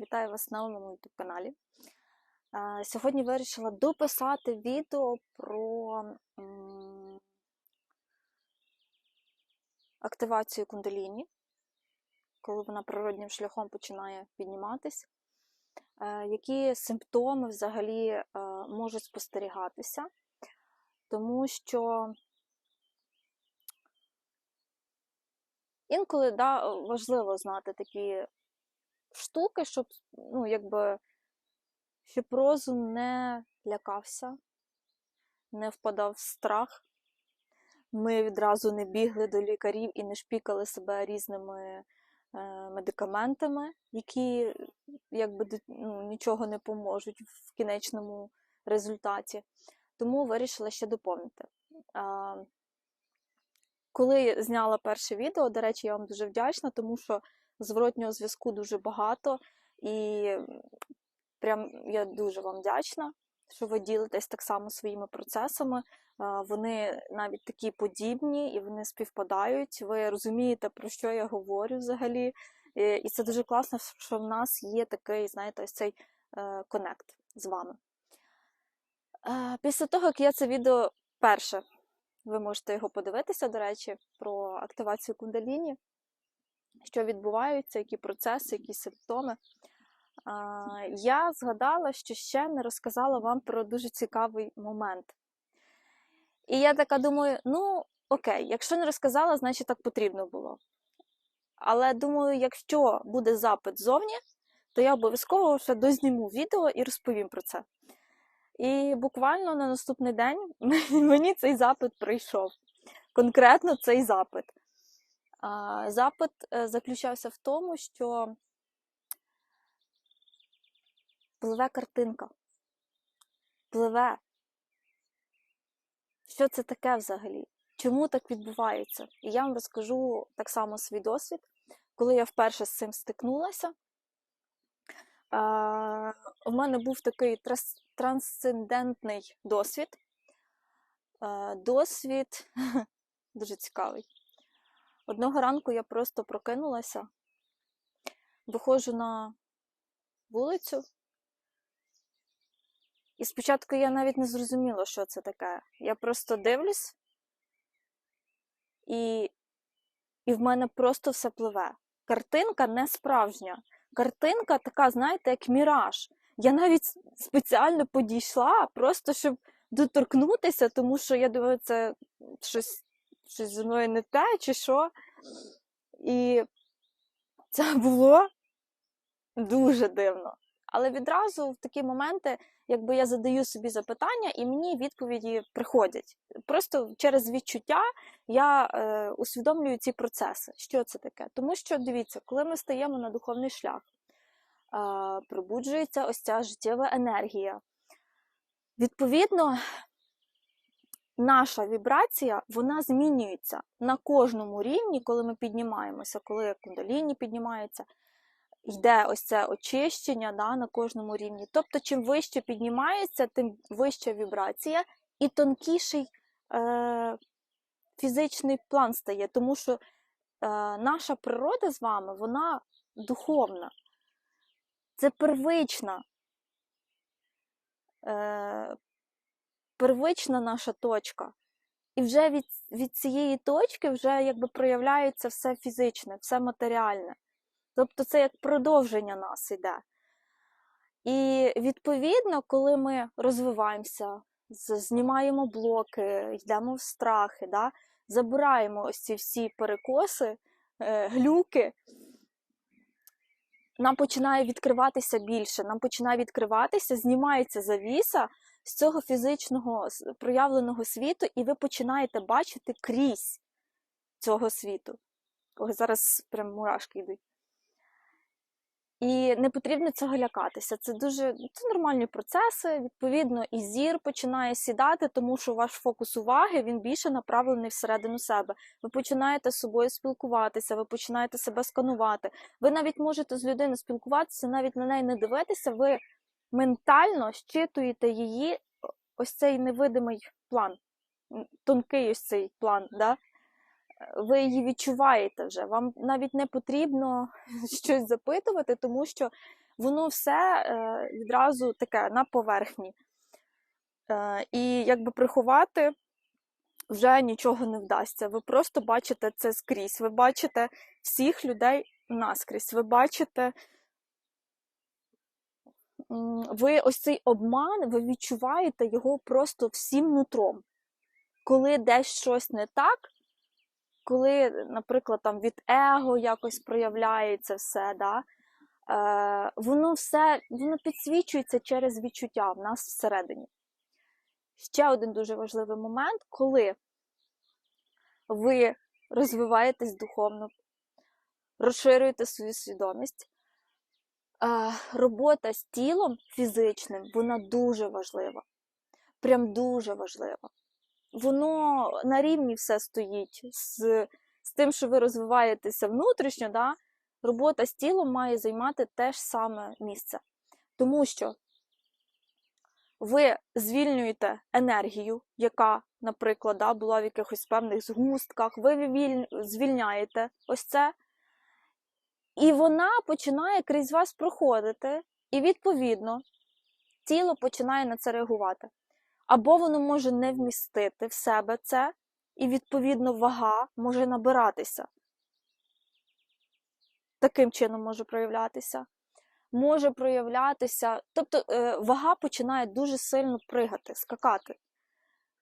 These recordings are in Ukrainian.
Вітаю вас на моєму youtube каналі. Сьогодні вирішила дописати відео про активацію кундаліні, коли вона природнім шляхом починає підніматись. Е, Які симптоми взагалі е, можуть спостерігатися, тому що інколи да, важливо знати такі штуки, щоб, ну, якби, щоб розум не лякався, не впадав в страх. Ми відразу не бігли до лікарів і не шпікали себе різними е, медикаментами, які якби ну, нічого не поможуть в кінечному результаті. Тому вирішила ще доповнити. Коли зняла перше відео, до речі, я вам дуже вдячна, тому що зворотнього зв'язку дуже багато, і прям я дуже вам вдячна, що ви ділитесь так само своїми процесами. Вони навіть такі подібні і вони співпадають. Ви розумієте, про що я говорю взагалі. І це дуже класно, що в нас є такий, знаєте, ось цей е, коннект з вами. Е, Після того, як я це відео перше, ви можете його подивитися, до речі, про активацію кундаліні, що відбувається, які процеси, які симптоми. Я згадала, що ще не розказала вам про дуже цікавий момент. І я така думаю: ну, окей, якщо не розказала, значить так потрібно було. Але думаю, якщо буде запит зовні, то я обов'язково ще дозніму відео і розповім про це. І буквально на наступний день мені цей запит прийшов. Конкретно цей запит. Запит е, заключався в тому, що пливе картинка. Пливе. Що це таке взагалі? Чому так відбувається? І я вам розкажу так само свій досвід, коли я вперше з цим стикнулася. У мене був такий трансцендентний досвід. Досвід дуже цікавий. Одного ранку я просто прокинулася, виходжу на вулицю, і спочатку я навіть не зрозуміла, що це таке. Я просто дивлюсь, і, і в мене просто все пливе. Картинка не справжня. Картинка така, знаєте, як міраж. Я навіть спеціально підійшла, просто щоб доторкнутися, тому що я думаю, це щось, щось зі мною не те, чи що. І це було дуже дивно. Але відразу в такі моменти, якби я задаю собі запитання, і мені відповіді приходять. Просто через відчуття я е, усвідомлюю ці процеси. Що це таке? Тому що дивіться, коли ми стаємо на духовний шлях, е, пробуджується ось ця життєва енергія. Відповідно, наша вібрація вона змінюється на кожному рівні, коли ми піднімаємося, коли кундаліні піднімається, йде ось це очищення да, на кожному рівні. Тобто, чим вище піднімається, тим вища вібрація і тонкіший е, фізичний план стає, тому що е, наша природа з вами, вона духовна. Це первична. Первична наша точка. І вже від, від цієї точки вже якби проявляється все фізичне, все матеріальне. Тобто це як продовження нас іде. І відповідно, коли ми розвиваємося, знімаємо блоки, йдемо в страхи, да, забираємо ось ці всі перекоси, е, глюки, нам починає відкриватися більше, нам починає відкриватися, знімається завіса з цього фізичного проявленого світу, і ви починаєте бачити крізь цього світу. Ой, зараз прям мурашки йдуть. І не потрібно цього лякатися. Це дуже це нормальні процеси. Відповідно, і зір починає сідати, тому що ваш фокус уваги він більше направлений всередину себе. Ви починаєте з собою спілкуватися, ви починаєте себе сканувати. Ви навіть можете з людиною спілкуватися, навіть на неї не дивитися. Ви ментально щитуєте її ось цей невидимий план, тонкий ось цей план. Да? ви її відчуваєте вже. Вам навіть не потрібно щось запитувати, тому що воно все е, відразу таке на поверхні. Е, і якби приховати вже нічого не вдасться. Ви просто бачите це скрізь. Ви бачите всіх людей наскрізь. Ви бачите, ви ось цей обман, ви відчуваєте його просто всім нутром. Коли десь щось не так, коли, наприклад, там від его якось проявляється все, да, е, воно все воно підсвічується через відчуття в нас всередині. Ще один дуже важливий момент, коли ви розвиваєтесь духовно, розширюєте свою свідомість. Робота з тілом фізичним, вона дуже важлива. Прям дуже важлива. Воно на рівні все стоїть з, з тим, що ви розвиваєтеся внутрішньо, да? робота з тілом має займати те ж саме місце. Тому що ви звільнюєте енергію, яка, наприклад, да, була в якихось певних згустках, ви звільняєте ось це, і вона починає крізь вас проходити, і відповідно тіло починає на це реагувати. Або воно може не вмістити в себе це, і відповідно вага може набиратися. Таким чином може проявлятися. Може проявлятися, тобто е, вага починає дуже сильно пригати, скакати.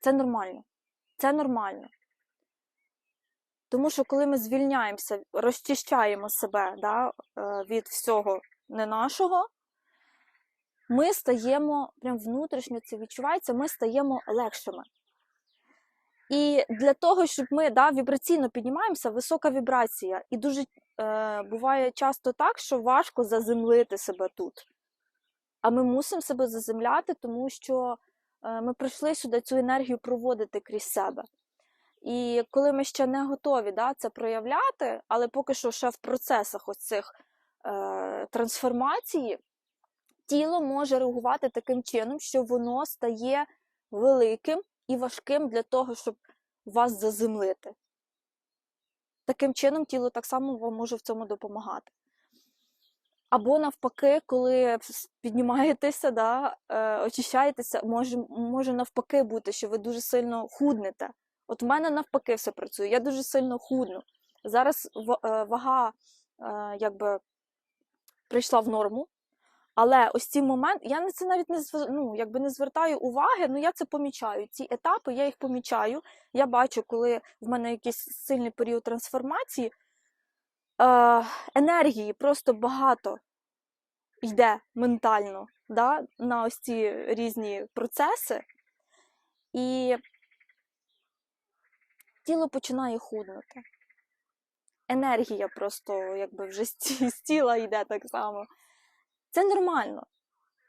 Це нормально. Це нормально. Тому що коли ми звільняємося, розчищаємо себе да, е, від всього не нашого, ми стаємо прям внутрішньо це відчувається, ми стаємо легшими. І для того, щоб ми да, вібраційно піднімаємося, висока вібрація. І дуже е, буває часто так, що важко заземлити себе тут. А ми мусимо себе заземляти, тому що е, ми прийшли сюди цю енергію проводити крізь себе. І коли ми ще не готові да, це проявляти, але поки що ще в процесах ось цих е, трансформації, тіло може реагувати таким чином, що воно стає великим і важким для того, щоб вас заземлити. Таким чином, тіло так само вам може в цьому допомагати. Або навпаки, коли піднімаєтеся, да, е, очищаєтеся, може, може навпаки бути, що ви дуже сильно худнете. От в мене навпаки все працює. Я дуже сильно худну. Зараз е, вага е, якби прийшла в норму. Але ось ці моменти, я на це навіть не ну, якби не звертаю уваги, ну я це помічаю. Ці етапи я їх помічаю. Я бачу, коли в мене якийсь сильний період трансформації, е, енергії просто багато йде ментально да, на ось ці різні процеси, і тіло починає худнути. Енергія просто якби вже з тіла йде так само. Це нормально.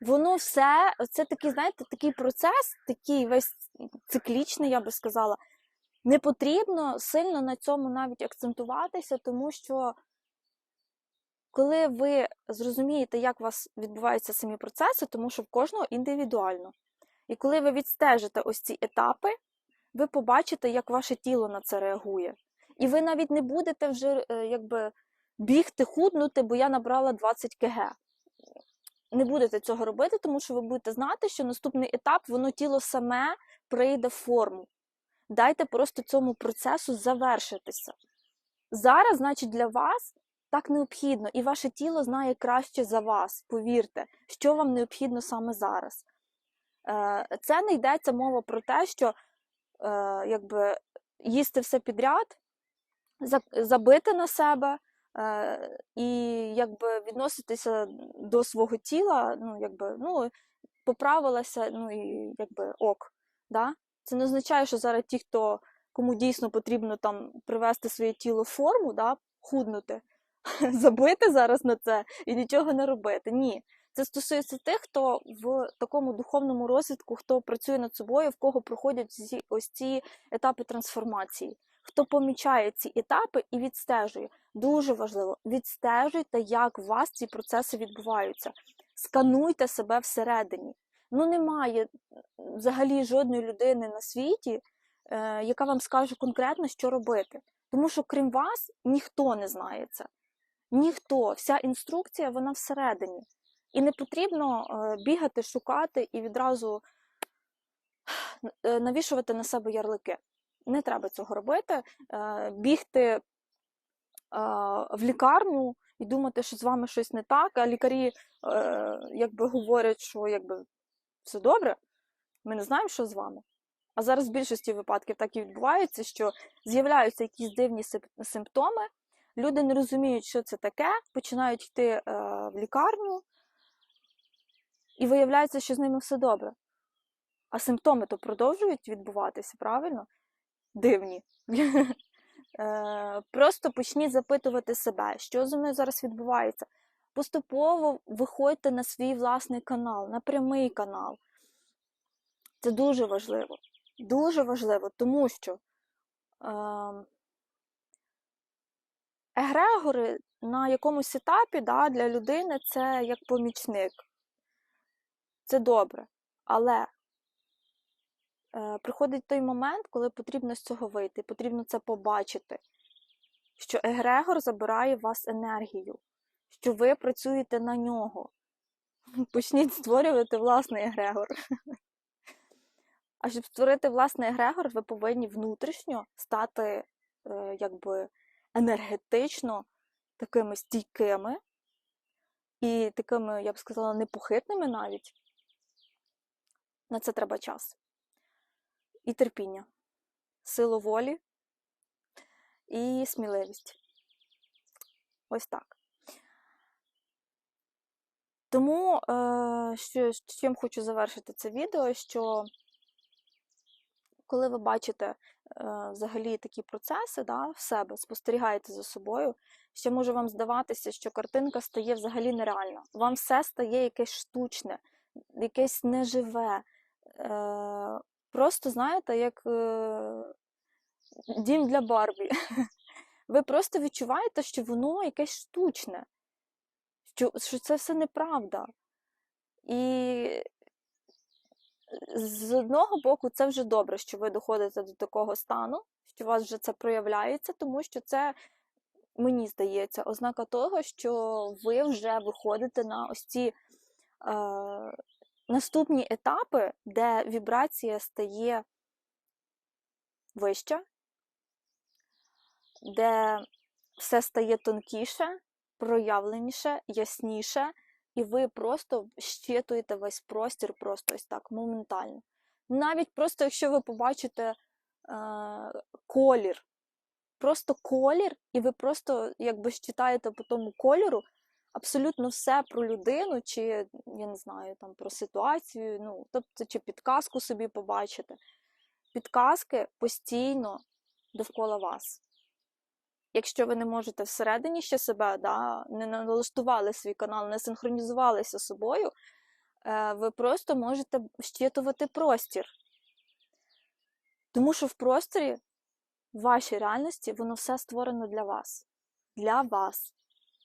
Воно все, це такий, знаєте, такий процес, такий весь циклічний, я би сказала. Не потрібно сильно на цьому навіть акцентуватися, тому що коли ви зрозумієте, як у вас відбуваються самі процеси, тому що в кожного індивідуально. І коли ви відстежите ось ці етапи, ви побачите, як ваше тіло на це реагує. І ви навіть не будете вже е, якби бігти, худнути, бо я набрала 20 кг. Не будете цього робити, тому що ви будете знати, що наступний етап, воно тіло саме прийде в форму. Дайте просто цьому процесу завершитися. Зараз, значить, для вас так необхідно, і ваше тіло знає краще за вас. Повірте, що вам необхідно саме зараз. Е, Це не йдеться мова про те, що якби їсти все підряд, забити на себе е, і якби відноситися до свого тіла, ну якби ну поправилася, ну і якби ок. Да? Це не означає, що зараз ті, хто кому дійсно потрібно там привести своє тіло в форму, да, худнути, забити зараз на це і нічого не робити. Ні. Це стосується тих, хто в такому духовному розвитку, хто працює над собою, в кого проходять ці, ось ці етапи трансформації, хто помічає ці етапи і відстежує. Дуже важливо, відстежуйте, як у вас ці процеси відбуваються. Скануйте себе всередині. Ну, немає взагалі жодної людини на світі, е, яка вам скаже конкретно, що робити. Тому що крім вас ніхто не знає це. Ніхто, вся інструкція, вона всередині. І не потрібно е, бігати, шукати і відразу е, навішувати на себе ярлики. Не треба цього робити. Е, Бігти в лікарню і думати, що з вами щось не так, а лікарі якби говорять, що якби все добре, ми не знаємо, що з вами. А зараз в більшості випадків так і відбувається, що з'являються якісь дивні симптоми, люди не розуміють, що це таке, починають йти в лікарню, і виявляється, що з ними все добре. А симптоми то продовжують відбуватися, правильно? Дивні. Е, Просто почніть запитувати себе, що зі мною зараз відбувається. Поступово виходьте на свій власний канал, на прямий канал. Це дуже важливо. Дуже важливо, тому що е, егрегори на якомусь етапі да, для людини це як помічник. Це добре. Але е, приходить той момент, коли потрібно з цього вийти, потрібно це побачити, що егрегор забирає у вас енергію, що ви працюєте на нього. Почніть створювати власний егрегор. А щоб створити власний егрегор, ви повинні внутрішньо стати е, якби енергетично такими стійкими і такими, я б сказала, непохитними навіть. На це треба час. І терпіння, силу волі і сміливість. Ось так. Тому, е, що, чим хочу завершити це відео, що коли ви бачите е, взагалі такі процеси да, в себе, спостерігаєте за собою, ще може вам здаватися, що картинка стає взагалі нереальна. Вам все стає якесь штучне, якесь неживе. Е, просто знаєте, як е, дім для Барбі. Ви просто відчуваєте, що воно якесь штучне, що, що це все неправда. І з одного боку, це вже добре, що ви доходите до такого стану, що у вас вже це проявляється, тому що це, мені здається, ознака того, що ви вже виходите на ось ці е, наступні етапи, де вібрація стає вища, де все стає тонкіше, проявленіше, ясніше, і ви просто щитуєте весь простір просто ось так, моментально. Навіть просто, якщо ви побачите е, колір, просто колір, і ви просто якби щитаєте по тому кольору абсолютно все про людину, чи, я не знаю, там про ситуацію, ну, тобто, чи підказку собі побачите. Підказки постійно довкола вас. Якщо ви не можете всередині ще себе, да, не налаштували свій канал, не синхронізувалися з собою, е, ви просто можете щитувати простір. Тому що в просторі, в вашій реальності, воно все створено для вас. Для вас.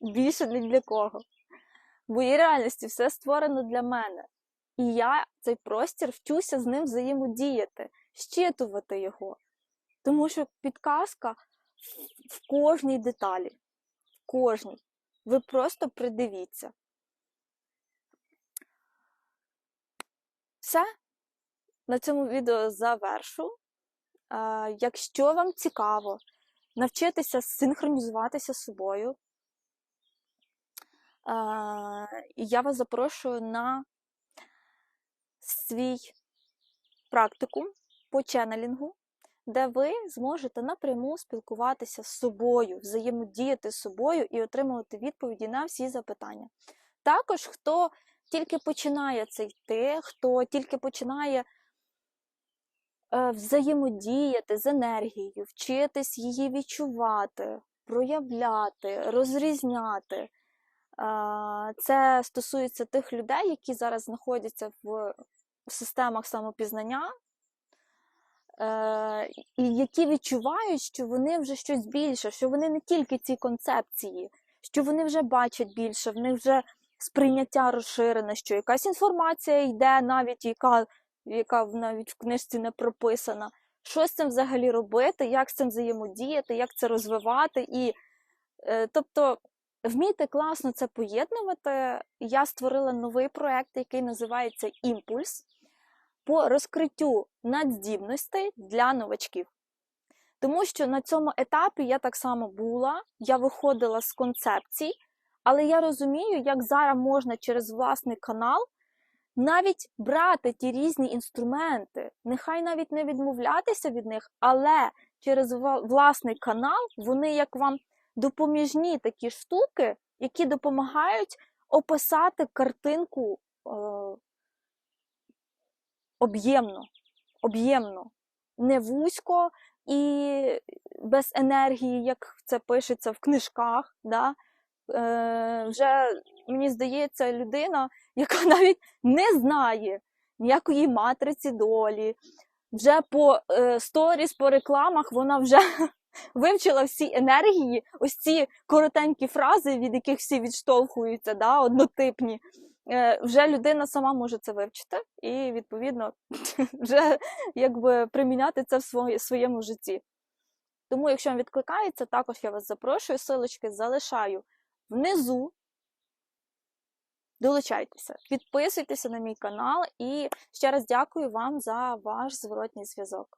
Більше ні для кого. В моїй реальності все створено для мене. І я цей простір вчуся з ним взаємодіяти, щитувати його. Тому що підказка в кожній деталі. В кожній. Ви просто придивіться. Все. На цьому відео завершу. Е, Якщо вам цікаво навчитися синхронізуватися з собою, е, я вас запрошую на свій практикум по ченнелінгу де ви зможете напряму спілкуватися з собою, взаємодіяти з собою і отримувати відповіді на всі запитання. Також, хто тільки починає це йти, хто тільки починає е, взаємодіяти з енергією, вчитись її відчувати, проявляти, розрізняти. Це стосується тих людей, які зараз знаходяться в системах самопізнання, Е, і які відчувають, що вони вже щось більше, що вони не тільки ці концепції, що вони вже бачать більше, в них вже сприйняття розширене, що якась інформація йде, навіть яка яка навіть в книжці не прописана. Що з цим взагалі робити, як з цим взаємодіяти, як це розвивати. І, е, Тобто вмійте класно це поєднувати. Я створила новий проект, який називається Імпульс по розкриттю надздібностей для новачків. Тому що на цьому етапі я так само була, я виходила з концепцій, але я розумію, як зараз можна через власний канал навіть брати ті різні інструменти, нехай навіть не відмовлятися від них, але через власний канал вони як вам допоміжні такі штуки, які допомагають описати картинку е, об'ємно, об'ємно, не вузько і без енергії, як це пишеться в книжках. Да? Е, вже мені здається, людина, яка навіть не знає ніякої матриці долі. Вже по е, сторіс, по рекламах вона вже вивчила всі енергії, ось ці коротенькі фрази, від яких всі відштовхуються, да, однотипні. Е, вже людина сама може це вивчити і, відповідно, вже якби приміняти це в своєму житті. Тому, якщо вам відкликається, також я вас запрошую, силочки залишаю внизу. Долучайтеся, підписуйтеся на мій канал і ще раз дякую вам за ваш зворотній зв'язок.